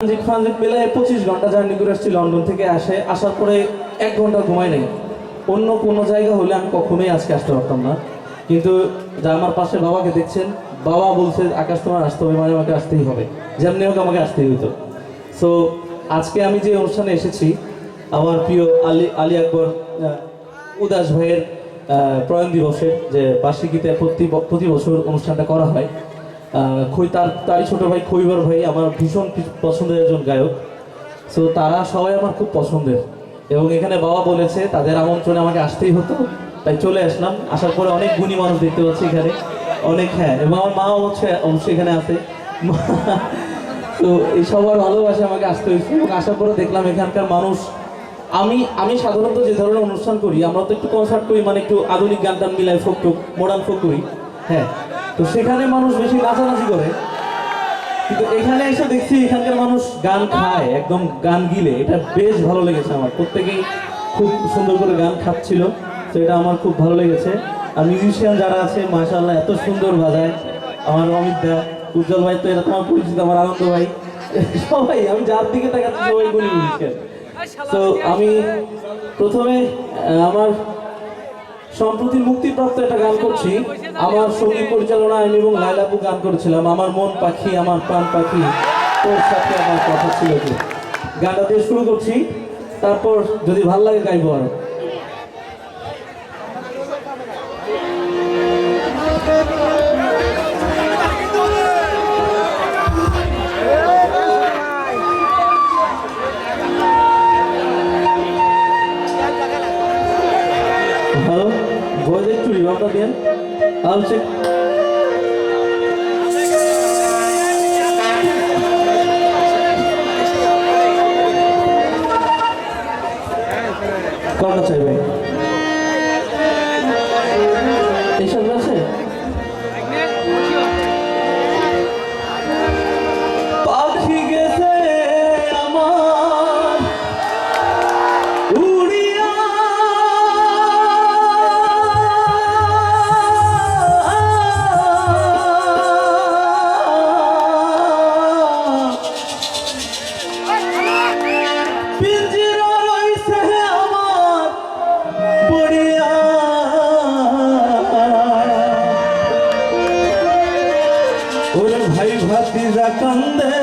Transit ফানজিট মিলে পঁচিশ ঘণ্টা জার্নি করে আসছি লন্ডন থেকে আসে। আসার পরে এক ঘণ্টা ঘুমাই নাই। অন্য কোনো জায়গা হলে আমি কখনোই আজকে আসতে পারতাম না। কিন্তু যা আমার পাশে বাবাকে দেখছেন, বাবা বলছে, আকাশ, তোমার আসতে হবে মানে আমাকে আসতেই হবে। যেমনি হোক, আমাকে আসতেই হতো সো আজকে আমি যে অনুষ্ঠানে এসেছি, আমার প্রিয় আলী আলী আকবর উদাস ভাইয়ের প্রয়াণ দিবসে যে বার্ষিকীতে প্রতি প্রতি বছর অনুষ্ঠানটা করা হয় আহ, খৈ তার তারই ছোট ভাই খৈবর ভাই আমার ভীষণ পছন্দের একজন গায়ক। সো তারা সবাই আমার খুব পছন্দের। এবং এখানে বাবা বলেছে তাদের আমন্ত্রণে আমাকে আসতেই হতো। তাই চলে আসলাম। আসার পরে অনেক গুণী মানুষ দেখতে পাচ্ছি এখানে। অনেক হ্যাঁ এবং আমার মা অবশ্যই অবশ্যই এখানে আছে। তো এই সবার ভালোবাসে আমাকে আসতে হয়েছে। এবং আসার পরে দেখলাম এখানকার মানুষ। আমি আমি সাধারণত যে ধরনের অনুষ্ঠান করি আমরা তো একটু কনসার্ট করি মানে একটু আধুনিক গান টান মিলাই ফোক টোক মডার্ন ফোক করি। হ্যাঁ তো সেখানে মানুষ বেশি নাচানাচি করে। কিন্তু এখানে এসে দেখছি এখানকার মানুষ গান খায় একদম গান গিলে। এটা বেশ ভালো লেগেছে আমার। প্রত্যেকেই খুব সুন্দর করে গান খাচ্ছিল তো এটা আমার খুব ভালো লেগেছে। আর মিউজিশিয়ান যারা আছে মাশাআল্লাহ এত সুন্দর বাজায়। আমার অমিত দা উজ্জ্বল ভাই তো এটা তোমার পরিচিত আমার আনন্দ ভাই। সবাই আমি যার দিকে তাকাচ্ছি সবাই গুলি মিউজিশিয়ান তো আমি প্রথমে আমার সম্প্রতি মুক্তিপ্রাপ্ত একটা গান করছি। আমার সংগীত পরিচালনা আমি এবং লাইলাপু গান করেছিলাম। আমার মন পাখি, আমার প্রাণ পাখি, তোর সাথে আমার কথা ছিল কি গানটা দিয়ে শুরু করছি, তারপর যদি ভালো লাগে গাইবো আরও। আল આવશે કોણ સાહેબ Kaç bir rakam de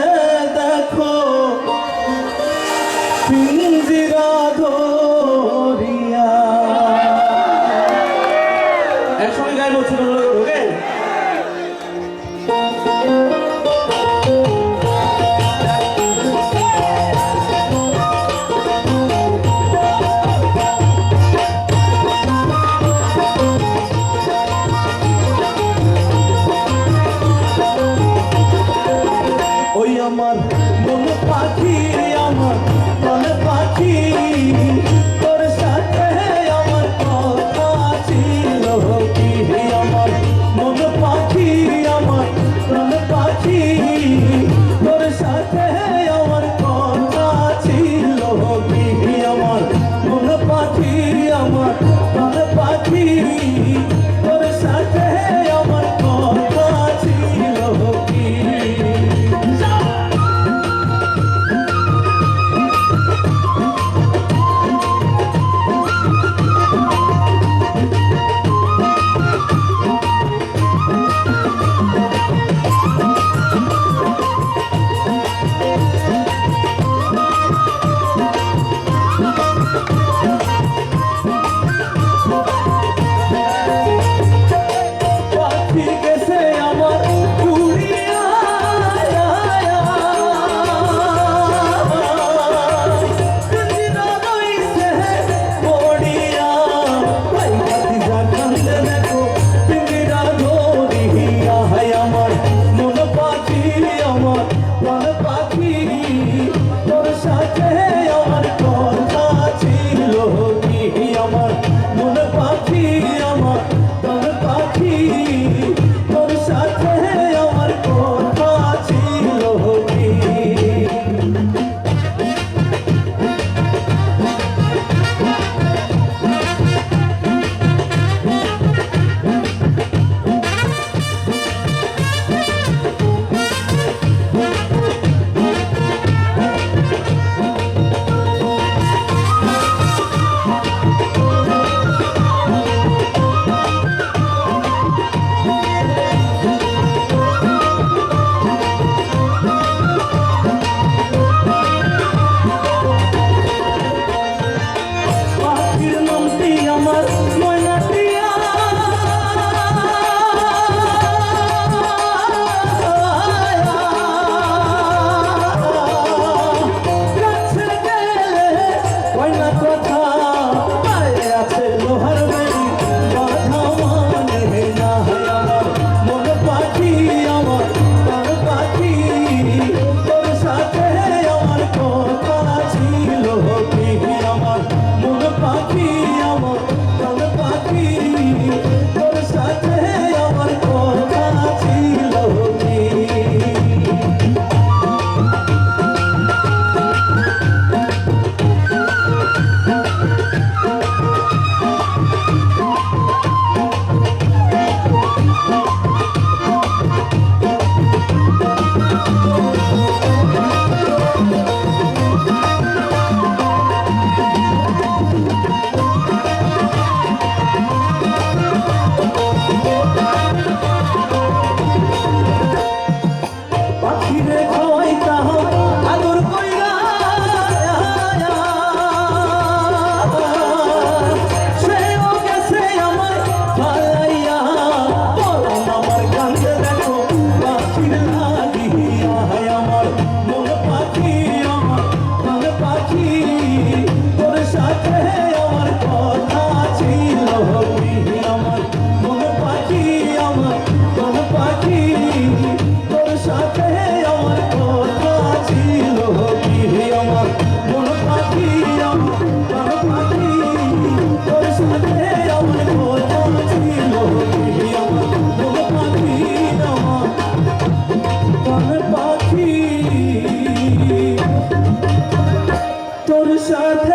সাথে